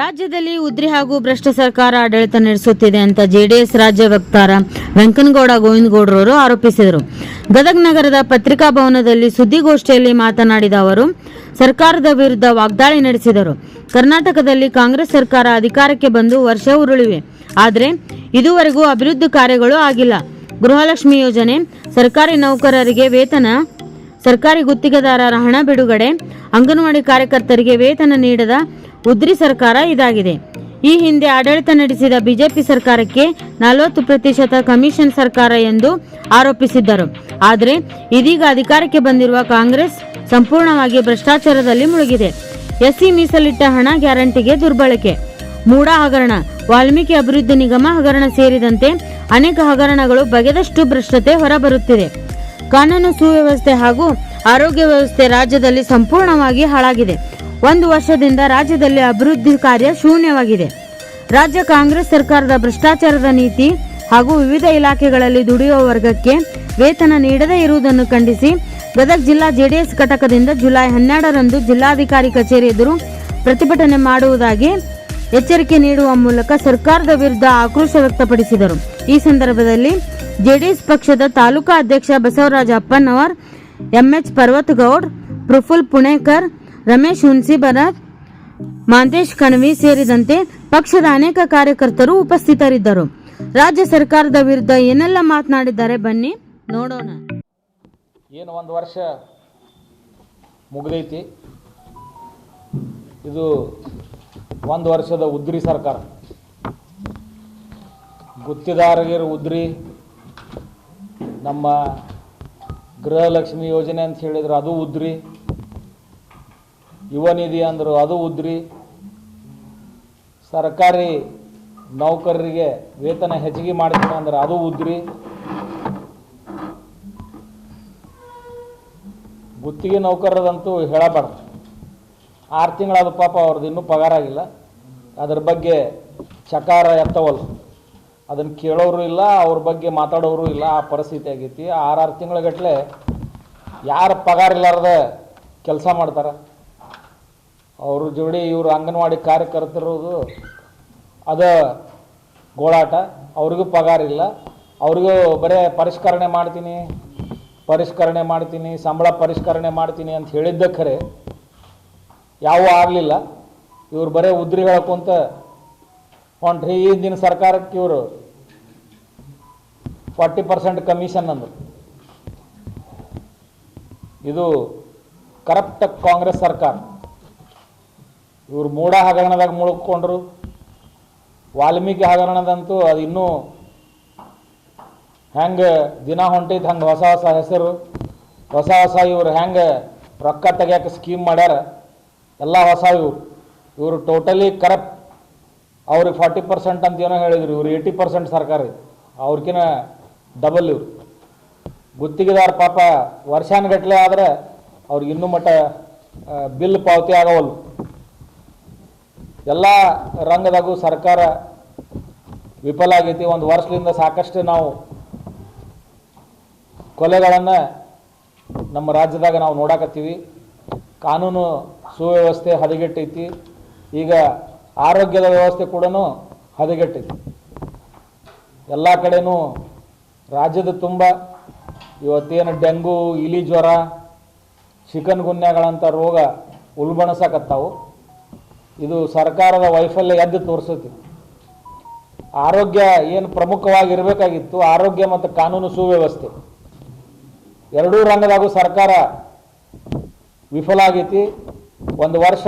ರಾಜ್ಯದಲ್ಲಿ ಉದ್ರಿ ಹಾಗೂ ಭ್ರಷ್ಟ ಸರ್ಕಾರ ಆಡಳಿತ ನಡೆಸುತ್ತಿದೆ ಅಂತ ಜೆಡಿಎಸ್ ರಾಜ್ಯ ವಕ್ತಾರ ವೆಂಕನಗೌಡ ಗೋವಿಂದಗೌಡರವರು ಆರೋಪಿಸಿದರು. ಗದಗ ನಗರದ ಪತ್ರಿಕಾ ಭವನದಲ್ಲಿ ಸುದ್ದಿಗೋಷ್ಠಿಯಲ್ಲಿ ಮಾತನಾಡಿದ ಅವರು, ಸರ್ಕಾರದ ವಿರುದ್ಧ ವಾಗ್ದಾಳಿ ನಡೆಸಿದರು. ಕರ್ನಾಟಕದಲ್ಲಿ ಕಾಂಗ್ರೆಸ್ ಸರ್ಕಾರ ಅಧಿಕಾರಕ್ಕೆ ಬಂದು ವರ್ಷ ಉರುಳಿವೆ. ಆದರೆ ಇದುವರೆಗೂ ಅಭಿವೃದ್ಧಿ ಕಾರ್ಯಗಳು ಆಗಿಲ್ಲ. ಗೃಹಲಕ್ಷ್ಮಿ ಯೋಜನೆ, ಸರ್ಕಾರಿ ನೌಕರರಿಗೆ ವೇತನ, ಸರ್ಕಾರಿ ಗುತ್ತಿಗೆದಾರರ ಹಣ ಬಿಡುಗಡೆ, ಅಂಗನವಾಡಿ ಕಾರ್ಯಕರ್ತರಿಗೆ ವೇತನ ನೀಡದ ಉದ್ರಿ ಸರ್ಕಾರ ಇದಾಗಿದೆ. ಈ ಹಿಂದೆ ಆಡಳಿತ ನಡೆಸಿದ ಬಿಜೆಪಿ ಸರ್ಕಾರಕ್ಕೆ ನಲವತ್ತು ಪ್ರತಿಶತ ಕಮಿಷನ್ ಸರ್ಕಾರ ಎಂದು ಆರೋಪಿಸಿದ್ದರು. ಆದರೆ ಇದೀಗ ಅಧಿಕಾರಕ್ಕೆ ಬಂದಿರುವ ಕಾಂಗ್ರೆಸ್ ಸಂಪೂರ್ಣವಾಗಿ ಭ್ರಷ್ಟಾಚಾರದಲ್ಲಿ ಮುಳುಗಿದೆ. ಎಸ್ಸಿ ಮೀಸಲಿಟ್ಟ ಹಣ ಗ್ಯಾರಂಟಿಗೆ ದುರ್ಬಳಕೆ. ಮೂಡ ಹಗರಣ, ವಾಲ್ಮೀಕಿ ಅಭಿವೃದ್ಧಿ ನಿಗಮ ಹಗರಣ ಸೇರಿದಂತೆ ಅನೇಕ ಹಗರಣಗಳು ಬಗೆದಷ್ಟು ಭ್ರಷ್ಟತೆ ಹೊರಬರುತ್ತಿದೆ. ಕಾನೂನು ಸುವ್ಯವಸ್ಥೆ ಹಾಗೂ ಆರೋಗ್ಯ ವ್ಯವಸ್ಥೆ ರಾಜ್ಯದಲ್ಲಿ ಸಂಪೂರ್ಣವಾಗಿ ಹಾಳಾಗಿದೆ. ಒಂದು ವರ್ಷದಿಂದ ರಾಜ್ಯದಲ್ಲಿ ಅಭಿವೃದ್ಧಿ ಕಾರ್ಯ ಶೂನ್ಯವಾಗಿದೆ. ರಾಜ್ಯ ಕಾಂಗ್ರೆಸ್ ಸರ್ಕಾರದ ಭ್ರಷ್ಟಾಚಾರದ ನೀತಿ ಹಾಗೂ ವಿವಿಧ ಇಲಾಖೆಗಳಲ್ಲಿ ದುಡಿಯುವ ವರ್ಗಕ್ಕೆ ವೇತನ ನೀಡದೇ ಇರುವುದನ್ನು ಖಂಡಿಸಿ, ಗದಗ ಜಿಲ್ಲಾ ಜೆಡಿಎಸ್ ಘಟಕದಿಂದ ಜುಲೈ ಹನ್ನೆರಡರಂದು ಜಿಲ್ಲಾಧಿಕಾರಿ ಕಚೇರಿ ಎದುರು ಪ್ರತಿಭಟನೆ ಮಾಡುವುದಾಗಿ ಎಚ್ಚರಿಕೆ ನೀಡುವ ಮೂಲಕ ಸರ್ಕಾರದ ವಿರುದ್ಧ ಆಕ್ರೋಶ ವ್ಯಕ್ತಪಡಿಸಿದರು. ಈ ಸಂದರ್ಭದಲ್ಲಿ ಜೆಡಿಎಸ್ ಪಕ್ಷದ ತಾಲೂಕಾ ಅಧ್ಯಕ್ಷ ಬಸವರಾಜ ಅಪ್ಪನವರ್, ಎಂಎಚ್ ಪರ್ವತಗೌಡ್ ಪ್ರಫುಲ್ ಪುಣೇಕರ್ ರಮೇಶ್ ಹುನ್ಸಿಬರತ್ ಮಾಂತೇಶ್, ಕಣವಿ ಸೇರಿದಂತೆ ಪಕ್ಷದ ಅನೇಕ ಕಾರ್ಯಕರ್ತರು ಉಪಸ್ಥಿತರಿದ್ದರು. ರಾಜ್ಯ ಸರ್ಕಾರದ ವಿರುದ್ಧ ಏನೆಲ್ಲ ಮಾತನಾಡಿದ್ದಾರೆ ಬನ್ನಿ, ನೋಡೋಣ. ಏನು ಒಂದು ವರ್ಷ ಮುಗಿದೈತಿ. ಇದು ಒಂದು ವರ್ಷದ ಉದ್ರಿ ಸರ್ಕಾರ. ಗುತ್ತಿದಾರಗಿರ ಉದ್ರಿ, ನಮ್ಮ ಗೃಹಲಕ್ಷ್ಮಿ ಯೋಜನೆ ಅಂತ ಹೇಳಿದ್ರು ಅದು ಉದ್ರಿ. ಯುವ ನಿಧಿ ಅಂದರು ಅದು ಉದ್ರಿ. ಸರ್ಕಾರಿ ನೌಕರರಿಗೆ ವೇತನ ಹೆಚ್ಚಿಗೆ ಮಾಡ್ತೀನಿ ಅಂದ್ರೆ ಅದು ಉದ್ರಿ. ಗುತ್ತಿಗೆ ನೌಕರರಂತೂ ಹೇಳಬಾರ್ದು. ಆರು ತಿಂಗಳಾದ ಪಾಪ ಅವ್ರದ್ದು ಇನ್ನೂ ಪಗಾರ ಆಗಿಲ್ಲ. ಅದ್ರ ಬಗ್ಗೆ ಚಕಾರ ಎತ್ತವಲ್ಲ ಅದನ್ನು ಕೇಳೋರು ಇಲ್ಲ, ಅವ್ರ ಬಗ್ಗೆ ಮಾತಾಡೋರು ಇಲ್ಲ. ಆ ಪರಿಸ್ಥಿತಿ ಆಗೈತಿ. ಆರಾರು ತಿಂಗಳಗಟ್ಲೆ ಯಾರು ಪಗಾರ ಇಲ್ಲಾರ್ದ ಕೆಲಸ ಮಾಡ್ತಾರೆ? ಅವ್ರ ಜೋಡಿ ಇವರು ಅಂಗನವಾಡಿ ಕಾರ್ಯಕರ್ತರೋದು ಅದ ಗೋಳಾಟ. ಅವ್ರಿಗೂ ಪಗಾರ ಇಲ್ಲ. ಅವ್ರಿಗೂ ಬರೇ ಪರಿಷ್ಕರಣೆ ಮಾಡ್ತೀನಿ ಪರಿಷ್ಕರಣೆ ಮಾಡ್ತೀನಿ, ಸಂಬಳ ಪರಿಷ್ಕರಣೆ ಮಾಡ್ತೀನಿ ಅಂತ ಹೇಳಿದ್ದ ಖರೆ ಯಾವೂ ಆಗಲಿಲ್ಲ. ಇವ್ರು ಬರೇ ಉದ್ರಿ ಹೇಳ್ಕೊಂತ ಹೊಂಟ್ರಿ ಹಿಂದಿನ ಸರ್ಕಾರಕ್ಕೆ ಇವರು ಫಾರ್ಟಿ ಪರ್ಸೆಂಟ್ ಕಮಿಷನ್ ಅಂದರು. ಇದು ಕರಪ್ಟ್ ಕಾಂಗ್ರೆಸ್ ಸರ್ಕಾರ. ಇವ್ರು ಮೂಢ ಹಗರಣದಾಗ ಮುಳುಗ್ಕೊಂಡ್ರು. ವಾಲ್ಮೀಕಿ ಹಗರಣದಂತೂ ಅದು ಇನ್ನೂ ಹೆಂಗೆ ದಿನ ಹೊಂಟೈತೆ ಹಂಗೆ ಹೊಸ ಹೊಸ ಹೆಸರು. ಹೊಸ ಹೊಸ ಇವರು ಹೆಂಗೆ ರೊಕ್ಕ ತೆಗಿಯೋಕೆ ಸ್ಕೀಮ್ ಮಾಡ್ಯಾರ. ಎಲ್ಲ ಹೊಸ ಇವರು. ಇವರು ಟೋಟಲಿ ಕರಪ್ಟ್ ಅವ್ರಿಗೆ ಫಾರ್ಟಿ ಪರ್ಸೆಂಟ್ ಅಂತ ಏನೋ ಹೇಳಿದ್ರು. ಇವ್ರು ಏಯ್ಟಿ ಪರ್ಸೆಂಟ್ ಸರ್ಕಾರ. ಅವ್ರಕಿನ ಡಬಲ್ ಇವರು. ಗುತ್ತಿಗೆದಾರ ಪಾಪ ವರ್ಷಾನುಗಟ್ಲೆ ಆದ್ರೆ ಅವ್ರಿಗೆ ಇನ್ನೂ ಮಟ್ಟ ಬಿಲ್ ಪಾವತಿ ಆಗವಲ್ಲು ಎಲ್ಲ ರಂಗದಾಗೂ ಸರ್ಕಾರ ವಿಫಲ ಆಗೈತಿ. ಒಂದು ವರ್ಷದಿಂದ ಸಾಕಷ್ಟು ನಾವು ಕೊಲೆಗಳನ್ನು ನಮ್ಮ ರಾಜ್ಯದಾಗ ನಾವು ನೋಡಾಕತ್ತೀವಿ. ಕಾನೂನು ಸುವ್ಯವಸ್ಥೆ ಹದಗೆಟ್ಟೈತಿ. ಈಗ ಆರೋಗ್ಯದ ವ್ಯವಸ್ಥೆ ಕೂಡ ಹದಗೆಟ್ಟೈತಿ. ಎಲ್ಲ ಕಡೆನೂ ರಾಜ್ಯದ ತುಂಬ ಇವತ್ತೇನು ಡೆಂಗು, ಇಲಿ ಜ್ವರ, ಚಿಕನ್ ಗುನ್ಯಾಗಳಂಥ ರೋಗ ಉಲ್ಬಣಿಸಕತ್ತಾವು. ಇದು ಸರ್ಕಾರದ ವೈಫಲ್ಯ ಎದ್ದು ತೋರಿಸುತ್ತೆ ಆರೋಗ್ಯ ಏನು ಪ್ರಮುಖವಾಗಿರಬೇಕಾಗಿತ್ತು, ಆರೋಗ್ಯ ಮತ್ತು ಕಾನೂನು ಸುವ್ಯವಸ್ಥೆ. ಎರಡೂ ರಂಗದಾಗೂ ಸರ್ಕಾರ ವಿಫಲ ಆಗೈತಿ. ಒಂದು ವರ್ಷ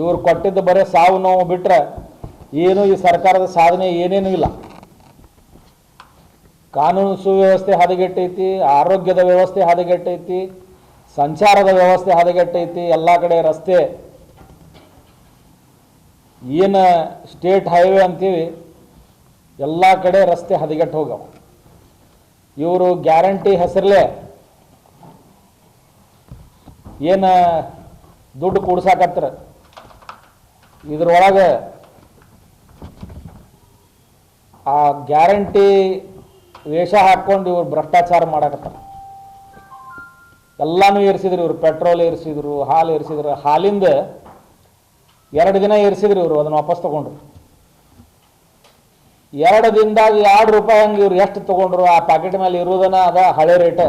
ಇವರು ಕೊಟ್ಟಿದ್ದು ಬರೀ ಸಾವು ನೋವು ಬಿಟ್ಟರೆ ಏನು ಈ ಸರ್ಕಾರದ ಸಾಧನೆ ಏನೇನೂ ಇಲ್ಲ. ಕಾನೂನು ಸುವ್ಯವಸ್ಥೆ ಹದಗೆಟ್ಟೈತಿ, ಆರೋಗ್ಯದ ವ್ಯವಸ್ಥೆ ಹದಗೆಟ್ಟೈತಿ, ಸಂಚಾರದ ವ್ಯವಸ್ಥೆ ಹದಗೆಟ್ಟೈತಿ, ಎಲ್ಲ ಕಡೆ ರಸ್ತೆ ಏನು ಸ್ಟೇಟ್ ಹೈವೇ ಅಂತೀವಿ, ಎಲ್ಲ ಕಡೆ ರಸ್ತೆ ಹದಗೆಟ್ಟು ಹೋಗವ. ಇವರು ಗ್ಯಾರಂಟಿ ಹೆಸರಲ್ಲೇ ಏನು ದುಡ್ಡು ಕೂಡ್ಸಾಕತ್ರ ಇದ್ರೊಳಗೆ ಆ ಗ್ಯಾರಂಟಿ ವೇಷ ಹಾಕ್ಕೊಂಡು ಇವ್ರು ಭ್ರಷ್ಟಾಚಾರ ಮಾಡಕತ್ತಾರ. ಎಲ್ಲಾನು ಏರಿಸಿದ್ರು ಇವರು, ಪೆಟ್ರೋಲ್ ಏರಿಸಿದ್ರು, ಹಾಲು ಏರಿಸಿದ್ರು. ಹಾಲಿಂದ ಎರಡು ದಿನ ಏರಿಸಿದ್ರು ಇವರು ಅದನ್ನು ವಾಪಸ್ ತಗೊಂಡ್ರು. ಎರಡು ದಿನದಾಗ ಎರಡು ರೂಪಾಯಿ ಹಂಗೆ ಇವ್ರು ಎಷ್ಟು ತಗೊಂಡ್ರು, ಆ ಪ್ಯಾಕೆಟ್ ಮೇಲೆ ಇರೋದನ್ನ ಅದ ಹಳೆ ರೇಟ್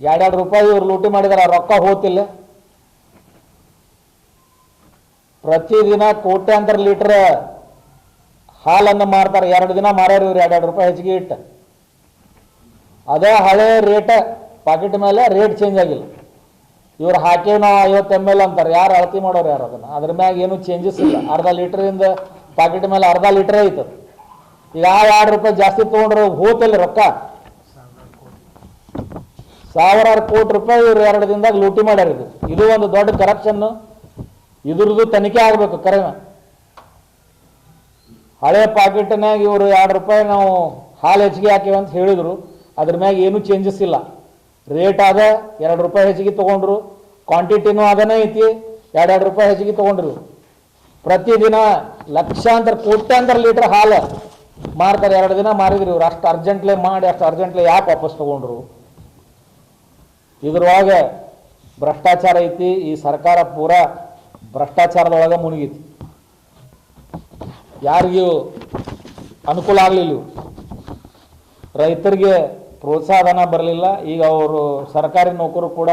ಎರಡೆರಡು ರೂಪಾಯಿ ಇವ್ರು ಲೂಟಿ ಮಾಡಿದಾರೆ ರೊಕ್ಕ ಹೋತಿಲ್ಲ. ಪ್ರತಿದಿನ ಕೋಟ್ಯಾಂತರ ಲೀಟರ್ ಹಾಲನ್ನು ಮಾರ್ತಾರೆ. ಎರಡು ದಿನ ಮಾರ್ಯಾರ ಇವ್ರು ಎರಡೆರಡು ರೂಪಾಯಿ ಹೆಚ್ಚಿಗೆ ಇಟ್ಟ. ಅದೇ ಹಳೆ ರೇಟ್ ಪಾಕೆಟ್ ಮೇಲೆ ರೇಟ್ ಚೇಂಜ್ ಆಗಿಲ್ಲ. ಇವ್ರು ಹಾಕಿ ನಾವು ಐವತ್ತು ಎಂ ಎಲ್ ಅಂತಾರೆ. ಯಾರು ಅಳತಿ ಮಾಡೋರು ಯಾರು ಅದನ್ನು? ಅದ್ರ ಮ್ಯಾಗ ಏನು ಚೇಂಜಸ್ ಇಲ್ಲ. ಅರ್ಧ ಲೀಟ್ರಿಂದ ಪಾಕೆಟ್ ಮೇಲೆ ಅರ್ಧ ಲೀಟ್ರೇ ಐತದ. ಈಗ ಆ ಎರಡು ರೂಪಾಯಿ ಜಾಸ್ತಿ ತೊಗೊಂಡ್ರೆ ಹೋತಲ್ಲಿ ರೊಕ್ಕ. ಸಾವಿರಾರು ಕೋಟಿ ರೂಪಾಯಿ ಇವ್ರು ಎರಡು ದಿನದಾಗ ಲೂಟಿ ಮಾಡ್ಯಾರ ಇದು. ಇದು ಒಂದು ದೊಡ್ಡ ಕರಪ್ಷನ್ ಇದ್ರದ್ದು ತನಿಖೆ ಆಗಬೇಕು ಕರೆ. ಹಳೆ ಪಾಕೆಟ್ನಾಗ ಇವರು ಎರಡು ರೂಪಾಯಿ ನಾವು ಹಾಲು ಹೆಚ್ಚಿಗೆ ಹಾಕಿವಂತ ಹೇಳಿದ್ರು. ಅದ್ರ ಮ್ಯಾಗ ಏನೂ ಚೇಂಜಸ್ ಇಲ್ಲ. ರೇಟ್ ಆದ ಎರಡು ರೂಪಾಯಿ ಹೆಚ್ಚಿಗೆ ತೊಗೊಂಡ್ರು. ಕ್ವಾಂಟಿಟಿನೂ ಅದನೇ ಐತಿ, ಎರಡೆರಡು ರೂಪಾಯಿ ಹೆಚ್ಚಿಗೆ ತೊಗೊಂಡ್ರು. ಪ್ರತಿದಿನ ಲಕ್ಷಾಂತರ, ಕೋಟ್ಯಾಂತರ ಲೀಟರ್ ಹಾಲು ಮಾರ್ತಾರೆ. ಎರಡು ದಿನ ಮಾರಿದ್ರು ಇವ್ರು. ಅಷ್ಟು ಅರ್ಜೆಂಟ್ಲೆ ಮಾಡಿ, ಅಷ್ಟು ಅರ್ಜೆಂಟ್ಲೆ ಯಾಕೆ ವಾಪಸ್ ತೊಗೊಂಡ್ರು? ಇದ್ರೊಳಗೆ ಭ್ರಷ್ಟಾಚಾರ ಐತಿ. ಈ ಸರ್ಕಾರ ಪೂರಾ ಭ್ರಷ್ಟಾಚಾರದೊಳಗೆ ಮುಳುಗೈತಿ ಯಾರಿಗೂ ಅನುಕೂಲ ಆಗಲಿಲ್ಲ ರೈತರಿಗೆ ಪ್ರೋತ್ಸಾಹಧನ ಬರಲಿಲ್ಲ. ಈಗ ಅವರು ಸರ್ಕಾರಿ ನೌಕರು ಕೂಡ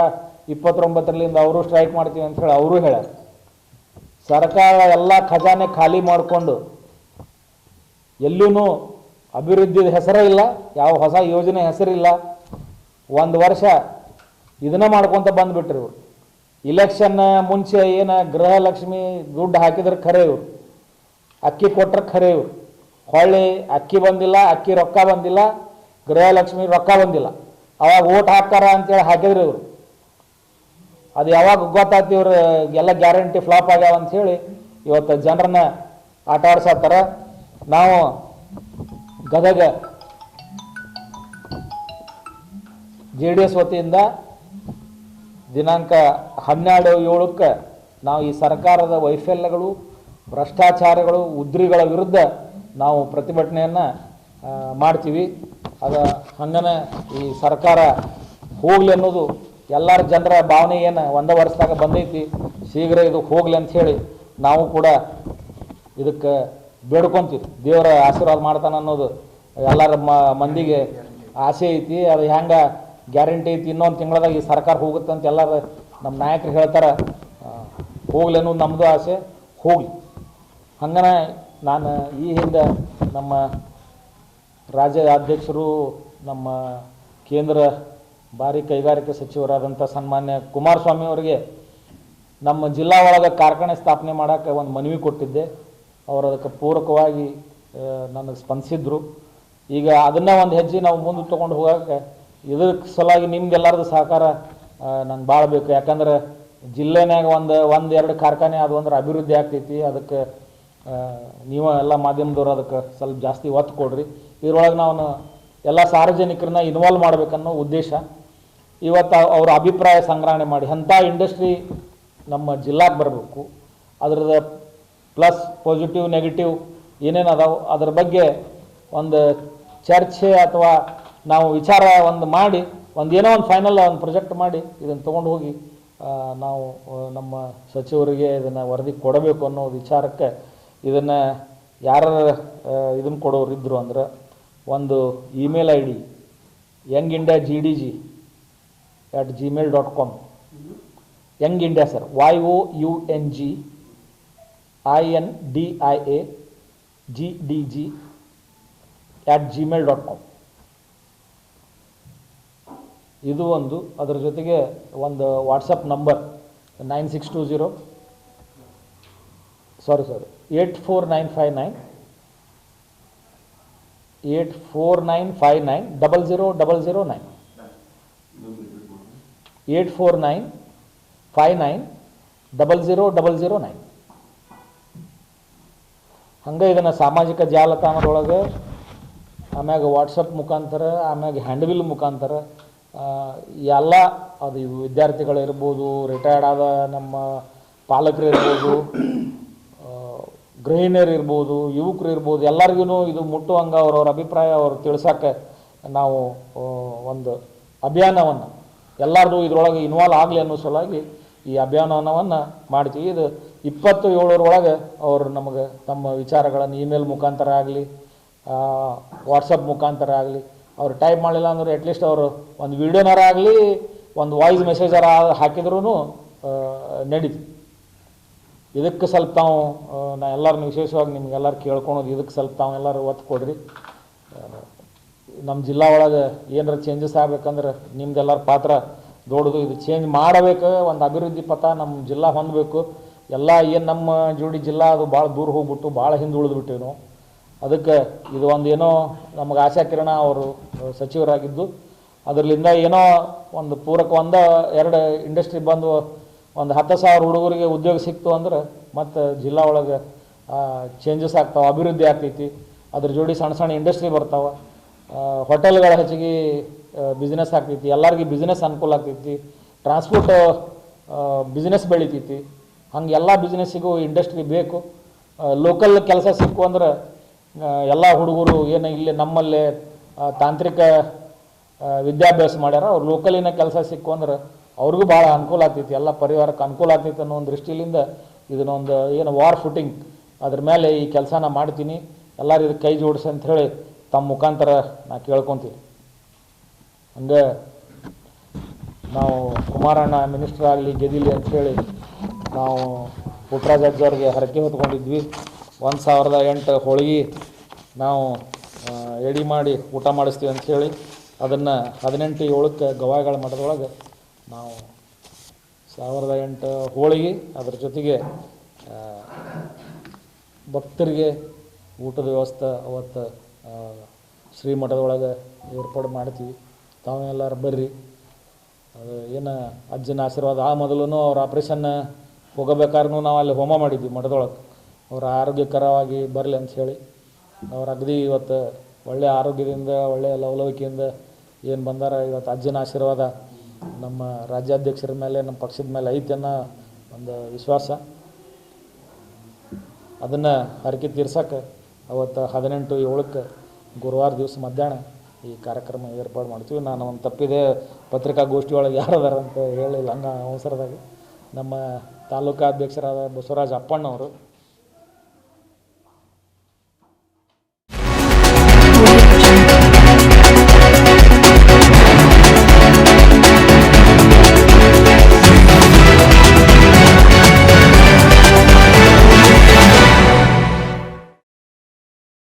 ಇಪ್ಪತ್ತೊಂಬತ್ತರಿಂದ ಅವರು ಸ್ಟ್ರೈಕ್ ಮಾಡ್ತೀವಿ ಅಂತ ಹೇಳಿ ಅವರು ಹೇಳ ಸರ್ಕಾರ ಎಲ್ಲ ಖಜಾನೆ ಖಾಲಿ ಮಾಡಿಕೊಂಡು ಎಲ್ಲೂ ಅಭಿವೃದ್ಧಿ ಹೆಸರೇ ಇಲ್ಲ, ಯಾವ ಹೊಸ ಯೋಜನೆ ಹೆಸರಿಲ್ಲ. ಒಂದು ವರ್ಷ ಇದನ್ನ ಮಾಡ್ಕೊತ ಬಂದ್ಬಿಟ್ರಿ ಇವರು. ಇಲೆಕ್ಷನ್ ಮುಂಚೆ ಏನು ಗೃಹಲಕ್ಷ್ಮಿ ದುಡ್ಡು ಹಾಕಿದ್ರೆ ಖರೆ ಇವರು. ಅಕ್ಕಿ ಕೊಟ್ರೆ ಖರೆ ಇವರು. ಹೊಳ್ಳಿ ಅಕ್ಕಿ ಬಂದಿಲ್ಲ, ಅಕ್ಕಿ ರೊಕ್ಕ ಬಂದಿಲ್ಲ. ಗೃಹಲಕ್ಷ್ಮಿ ರೊಕ್ಕ ಬಂದಿಲ್ಲ. ಅವಾಗ ಓಟ್ ಹಾಕ್ತಾರ ಅಂತೇಳಿ ಹಾಕಿದ್ರು ಇವರು. ಅದು ಯಾವಾಗ ಗೊತ್ತಾಯ್ತು ಇವರು, ಎಲ್ಲ ಗ್ಯಾರಂಟಿ ಫ್ಲಾಪ್ ಆಗ್ಯಾವ ಅಂತ ಹೇಳಿ ಇವತ್ತು ಜನರನ್ನ ಆಟ ಆಡ್ಸತ್ತಾರ ನಾವು ಗದಗ ಜೆ ಡಿ ಎಸ್ ವತಿಯಿಂದ ದಿನಾಂಕ ಹನ್ನೆರಡು ಏಳಕ್ಕೆ ನಾವು ಈ ಸರ್ಕಾರದ ವೈಫಲ್ಯಗಳು, ಭ್ರಷ್ಟಾಚಾರಗಳು, ಉದ್ರಿಗಳ ವಿರುದ್ಧ ನಾವು ಪ್ರತಿಭಟನೆಯನ್ನು ಮಾಡ್ತೀವಿ. ಅದ ಹಂಗನೆ ಈ ಸರ್ಕಾರ ಹೋಗ್ಲಿ ಅನ್ನೋದು ಎಲ್ಲರ ಜನರ ಭಾವನೆ ಏನು ಒಂದೇ ವರ್ಷದಾಗ ಬಂದೈತಿ, ಶೀಘ್ರ ಇದು ಹೋಗ್ಲಿ ಅಂಥೇಳಿ ನಾವು ಕೂಡ ಇದಕ್ಕೆ ಬೇಡ್ಕೊಂತೀವಿ. ದೇವರ ಆಶೀರ್ವಾದ ಮಾಡ್ತಾನೆ ಅನ್ನೋದು ಎಲ್ಲರ ಮಂದಿಗೆ ಆಸೆ ಐತಿ, ಅದು ಹೆಂಗೆ ಗ್ಯಾರಂಟಿ ಐತಿ ಇನ್ನೊಂದು ತಿಂಗಳದಾಗ ಈ ಸರ್ಕಾರ ಹೋಗುತ್ತೆ ಅಂತ ಎಲ್ಲರ ನಮ್ಮ ನಾಯಕರು ಹೇಳ್ತಾರೆ. ಹೋಗ್ಲಿ ಅನ್ನೋದು ನಮ್ಮದು ಆಸೆ, ಹೋಗ್ಲಿ. ಹಂಗನೆ ನಾನು ಈ ಹಿಂದೆ ನಮ್ಮ ರಾಜ್ಯ ಅಧ್ಯಕ್ಷರು ನಮ್ಮ ಕೇಂದ್ರ ಭಾರಿ ಕೈಗಾರಿಕೆ ಸಚಿವರಾದಂಥ ಸನ್ಮಾನ್ಯ ಕುಮಾರಸ್ವಾಮಿ ಅವರಿಗೆ ನಮ್ಮ ಜಿಲ್ಲಾ ಒಳಗೆ ಕಾರ್ಖಾನೆ ಸ್ಥಾಪನೆ ಮಾಡೋಕ್ಕೆ ಒಂದು ಮನವಿ ಕೊಟ್ಟಿದ್ದೆ. ಅವರು ಅದಕ್ಕೆ ಪೂರಕವಾಗಿ ನನಗೆ ಸ್ಪಂದಿಸಿದ್ರು. ಈಗ ಅದನ್ನು ಒಂದು ಹೆಜ್ಜೆ ನಾವು ಮುಂದೆ ತೊಗೊಂಡು ಹೋಗೋಕ್ಕೆ ಇದ್ರ ಸಲುವಾಗಿ ನಿಮ್ಗೆಲ್ಲರದ್ದು ಸಹಕಾರ ನಂಗೆ ಭಾಳ ಬೇಕು. ಯಾಕಂದ್ರೆ ಜಿಲ್ಲೆನಾಗ ಒಂದು ಒಂದು ಎರಡು ಕಾರ್ಖಾನೆ ಅದು ಅಂದ್ರೆ ಅಭಿವೃದ್ಧಿ ಆಗ್ತೈತಿ. ಅದಕ್ಕೆ ನೀವು ಎಲ್ಲ ಮಾಧ್ಯಮದವ್ರು ಅದಕ್ಕೆ ಸ್ವಲ್ಪ ಜಾಸ್ತಿ ಒತ್ತು ಕೊಡ್ರಿ. ಇದ್ರೊಳಗೆ ನಾವು ಎಲ್ಲ ಸಾರ್ವಜನಿಕರನ್ನ ಇನ್ವಾಲ್ವ್ ಮಾಡಬೇಕನ್ನೋ ಉದ್ದೇಶ. ಇವತ್ತು ಅವರ ಅಭಿಪ್ರಾಯ ಸಂಗ್ರಹಣೆ ಮಾಡಿ, ಅಂಥ ಇಂಡಸ್ಟ್ರಿ ನಮ್ಮ ಜಿಲ್ಲಾಗೆ ಬರಬೇಕು. ಅದರದ ಪ್ಲಸ್ ಪಾಸಿಟಿವ್ ನೆಗೆಟಿವ್ ಏನೇನು ಅದಾವೆ, ಅದ್ರ ಬಗ್ಗೆ ಒಂದು ಚರ್ಚೆ ಅಥವಾ ನಾವು ವಿಚಾರ ಒಂದು ಮಾಡಿ, ಒಂದು ಏನೋ ಒಂದು ಫೈನಲ್ ಒಂದು ಪ್ರೊಜೆಕ್ಟ್ ಮಾಡಿ ಇದನ್ನು ತೊಗೊಂಡು ಹೋಗಿ ನಾವು ನಮ್ಮ ಸಚಿವರಿಗೆ ಇದನ್ನು ವರದಿ ಕೊಡಬೇಕು ಅನ್ನೋ ವಿಚಾರಕ್ಕೆ ಇದನ್ನು ಯಾರು ಇದನ್ನು ಕೊಡೋರು ಇದ್ದರು ಅಂದ್ರೆ ಒಂದು email I D young India G D G at Gmail dot com young India sir Y O U N G I N D I A G D G at Gmail dot com ಇದು ಒಂದು, ಅದರ ಜೊತೆಗೆ ಒಂದು WhatsApp number nine six two zero sorry sorry eight four nine five nine eight four nine five nine double zero double zero nine eight four nine five nine double zero double zero nine ಹಂಗೆ ಇದನ್ನು ಸಾಮಾಜಿಕ ಜಾಲತಾಣದೊಳಗೆ ಆಮ್ಯಾಗ WhatsApp ಮುಖಾಂತರ ಆಮ್ಯಾಗ ಹ್ಯಾಂಡ್ವಿಲ್ ಮುಖಾಂತರ ಎಲ್ಲ ಅದು ವಿದ್ಯಾರ್ಥಿಗಳಿರ್ಬೋದು retired ಆದ ನಮ್ಮ ಪಾಲಕರು ಇರ್ಬೋದು ಆ, ಗೃಹಿಣಿಯರು ಇರ್ಬೋದು, ಯುವಕರು ಇರ್ಬೋದು ಎಲ್ಲರಿಗೂ ಇದು ಮುಟ್ಟುವಂಗೆ ಅವರವ್ರ ಅಭಿಪ್ರಾಯ ಅವ್ರು ತಿಳಿಸೋಕೆ ನಾವು ಒಂದು ಅಭಿಯಾನವನ್ನು ಎಲ್ಲರದು ಇದರೊಳಗೆ ಇನ್ವಾಲ್ವ್ ಆಗಲಿ ಅನ್ನೋ ಸಲುವಾಗಿ ಈ ಅಭಿಯಾನವನ್ನು ಮಾಡ್ತೀವಿ. ಇದು ಇಪ್ಪತ್ತು ಏಳರೊಳಗೆ ಅವರು ನಮಗೆ ತಮ್ಮ ವಿಚಾರಗಳನ್ನು ಇಮೇಲ್ ಮುಖಾಂತರ ಆಗಲಿ ವಾಟ್ಸಪ್ ಮುಖಾಂತರ ಆಗಲಿ, ಅವ್ರು ಟೈಪ್ ಮಾಡಲಿಲ್ಲ ಅಂದ್ರೆ ಅಟ್ಲೀಸ್ಟ್ ಅವರು ಒಂದು ವಿಡಿಯೋನಾರ ಆಗಲಿ, ಒಂದು ವಾಯ್ಸ್ ಮೆಸೇಜರ ಹಾಕಿದ್ರೂ ನಡೀತು. ಇದಕ್ಕೆ ಸ್ವಲ್ಪ ತಾವು ನಾ ಎಲ್ಲರನ್ನು ವಿಶೇಷವಾಗಿ ನಿಮ್ಗೆಲ್ಲರೂ ಕೇಳ್ಕೊಳೋದು ಇದಕ್ಕೆ ಸ್ವಲ್ಪ ತಾವು ಎಲ್ಲರೂ ಒತ್ತು ಕೊಡ್ರಿ. ನಮ್ಮ ಜಿಲ್ಲಾ ಒಳಗೆ ಏನಾರ ಚೇಂಜಸ್ ಆಗ್ಬೇಕಂದ್ರೆ ನಿಮ್ದೆಲ್ಲರ ಪಾತ್ರ ದೊಡ್ಡದು. ಇದು ಚೇಂಜ್ ಮಾಡಬೇಕು, ಒಂದು ಅಭಿವೃದ್ಧಿ ಪಥ ನಮ್ಮ ಜಿಲ್ಲಾ ಹೊಂದಬೇಕು. ಎಲ್ಲ ಏನು ನಮ್ಮ ಜೋಡಿ ಜಿಲ್ಲಾ ಅದು ಭಾಳ ದೂರ ಹೋಗ್ಬಿಟ್ಟು ಭಾಳ ಹಿಂದೆ ಉಳಿದ್ಬಿಟ್ಟಿವಿ ನಾವು. ಅದಕ್ಕೆ ಇದು ಒಂದು ಏನೋ ನಮಗೆ ಆಶಾ ಕಿರಣ ಅವರು ಸಚಿವರಾಗಿದ್ದು. ಅದರಲ್ಲಿಂದ ಏನೋ ಒಂದು ಪೂರಕ ಒಂದ, ಎರಡು ಇಂಡಸ್ಟ್ರಿ ಬಂದು ಒಂದು ಹತ್ತು ಸಾವಿರ ಹುಡುಗರಿಗೆ ಉದ್ಯೋಗ ಸಿಕ್ತು ಅಂದ್ರೆ ಮತ್ತು ಜಿಲ್ಲಾ ಒಳಗೆ ಚೇಂಜಸ್ ಆಗ್ತಾವೆ, ಅಭಿವೃದ್ಧಿ ಆಗ್ತೈತಿ. ಅದ್ರ ಜೋಡಿ ಸಣ್ಣ ಸಣ್ಣ ಇಂಡಸ್ಟ್ರಿ ಬರ್ತಾವೆ. ಹೋಟೆಲ್ಗಳ ಹೆಚ್ಚಿಗೆ ಬಿಸ್ನೆಸ್ ಆಗ್ತೈತಿ. ಎಲ್ಲರಿಗೂ ಬಿಸ್ನೆಸ್ ಅನುಕೂಲ ಆಗ್ತೈತಿ. ಟ್ರಾನ್ಸ್ಪೋರ್ಟ್ ಬಿಸ್ನೆಸ್ ಬೆಳಿತೈತಿ. ಹಂಗೆ ಎಲ್ಲ ಬಿಸ್ನೆಸ್ಸಿಗೂ ಇಂಡಸ್ಟ್ರಿ ಬೇಕು. ಲೋಕಲ್ ಕೆಲಸ ಸಿಕ್ಕು ಅಂದ್ರೆ ಎಲ್ಲ ಹುಡುಗರು ಏನು ಇಲ್ಲಿ ನಮ್ಮಲ್ಲೇ ತಾಂತ್ರಿಕ ವಿದ್ಯಾಭ್ಯಾಸ ಮಾಡ್ಯಾರ. ಅವ್ರು ಲೋಕಲಿನ ಕೆಲಸ ಸಿಕ್ಕು ಅಂದ್ರೆ ಅವ್ರಿಗೂ ಭಾಳ ಅನುಕೂಲ ಆಗ್ತೈತಿ. ಎಲ್ಲ ಪರಿವಾರಕ್ಕೆ ಅನುಕೂಲ ಆಗ್ತೈತಿ ಅನ್ನೋ ಒಂದು ದೃಷ್ಟಿಯಿಂದ ಇದನ್ನೊಂದು ಏನು ವಾರ್ ಫುಟಿಂಗ್ ಅದ್ರ ಮೇಲೆ ಈ ಕೆಲಸನ ಮಾಡ್ತೀನಿ. ಎಲ್ಲರೂ ಇದಕ್ಕೆ ಕೈ ಜೋಡಿಸಿ ಅಂತ ಹೇಳಿ ತಮ್ಮ ಮುಖಾಂತರ ನಾ ಕೇಳ್ಕೊತೀನಿ. ಹಂಗೆ ನಾವು ಕುಮಾರಣ್ಣ ಮಿನಿಸ್ಟರ್ ಆಗಲಿ, ಗೆದಿಲಿ ಅಂಥೇಳಿ ನಾವು ಪುಟ್ರಾಜ್ ಅಜ್ಜವ್ರಿಗೆ ಹರಕೆ ಹೊತ್ಕೊಂಡಿದ್ವಿ. ಒಂದು ಸಾವಿರದ ಎಂಟು ಹೋಳಿಗೆ ನಾವು ಎಡಿ ಮಾಡಿ ಊಟ ಮಾಡಿಸ್ತೀವಿ ಅಂಥೇಳಿ ಅದನ್ನು ಹದಿನೆಂಟು ಏಳಕ್ಕೆ ಗವಾಯಿಗಳ ಮಠದೊಳಗೆ ನಾವು ಸಾವಿರದ ಎಂಟು ಹೋಳಿಗೆ ಅದರ ಜೊತೆಗೆ ಭಕ್ತರಿಗೆ ಊಟದ ವ್ಯವಸ್ಥೆ ಅವತ್ತು ಶ್ರೀ ಶ್ರೀಮಠದೊಳಗೆ ಏರ್ಪಾಡು ಮಾಡ್ತೀವಿ. ತಾವೆಲ್ಲರೂ ಬರ್ರಿ. ಅದು ಏನು ಅಜ್ಜನ ಆಶೀರ್ವಾದ, ಆ ಮೊದಲು ಅವ್ರ ಆಪ್ರೇಷನ್ ಹೋಗಬೇಕಾದ್ರೂ ನಾವು ಅಲ್ಲಿ ಹೋಮ ಮಾಡಿದ್ವಿ ಮಠದೊಳಗೆ. ಅವ್ರ ಆರೋಗ್ಯಕರವಾಗಿ ಬರಲಿ ಅಂತ ಹೇಳಿ. ಅವ್ರ ಅಗದಿ ಇವತ್ತು ಒಳ್ಳೆಯ ಆರೋಗ್ಯದಿಂದ ಒಳ್ಳೆಯ ಲವಲವಿಕೆಯಿಂದ ಏನು ಬಂದಾರ ಇವತ್ತು ಅಜ್ಜನ ಆಶೀರ್ವಾದ ನಮ್ಮ ರಾಜ್ಯಾಧ್ಯಕ್ಷರ ಮೇಲೆ, ನಮ್ಮ ಪಕ್ಷದ ಮೇಲೆ ಐತೆ ಅನ್ನೋ ಒಂದು ವಿಶ್ವಾಸ. ಅದನ್ನು ಹರಕೆ ತೀರ್ಸಕ್ಕೆ ಅವತ್ತು ಹದಿನೆಂಟು ಏಳಕ್ಕೆ ಗುರುವಾರ ದಿವಸ ಮಧ್ಯಾಹ್ನ ಈ ಕಾರ್ಯಕ್ರಮ ಏರ್ಪಾಡು ಮಾಡ್ತೀವಿ. ನಾನು ಒಂದು ತಪ್ಪಿದೆ ಪತ್ರಿಕಾಗೋಷ್ಠಿ ಒಳಗೆ ಯಾರದಾರ ಅಂತ ಹೇಳಿಲ್ಲ ಹಂಗೆ ಅವಸರದಾಗ. ನಮ್ಮ ತಾಲೂಕಾಧ್ಯಕ್ಷರಾದ ಅಧ್ಯಕ್ಷರಾದ ಬಸವರಾಜ ಅಪ್ಪಣ್ಣವರು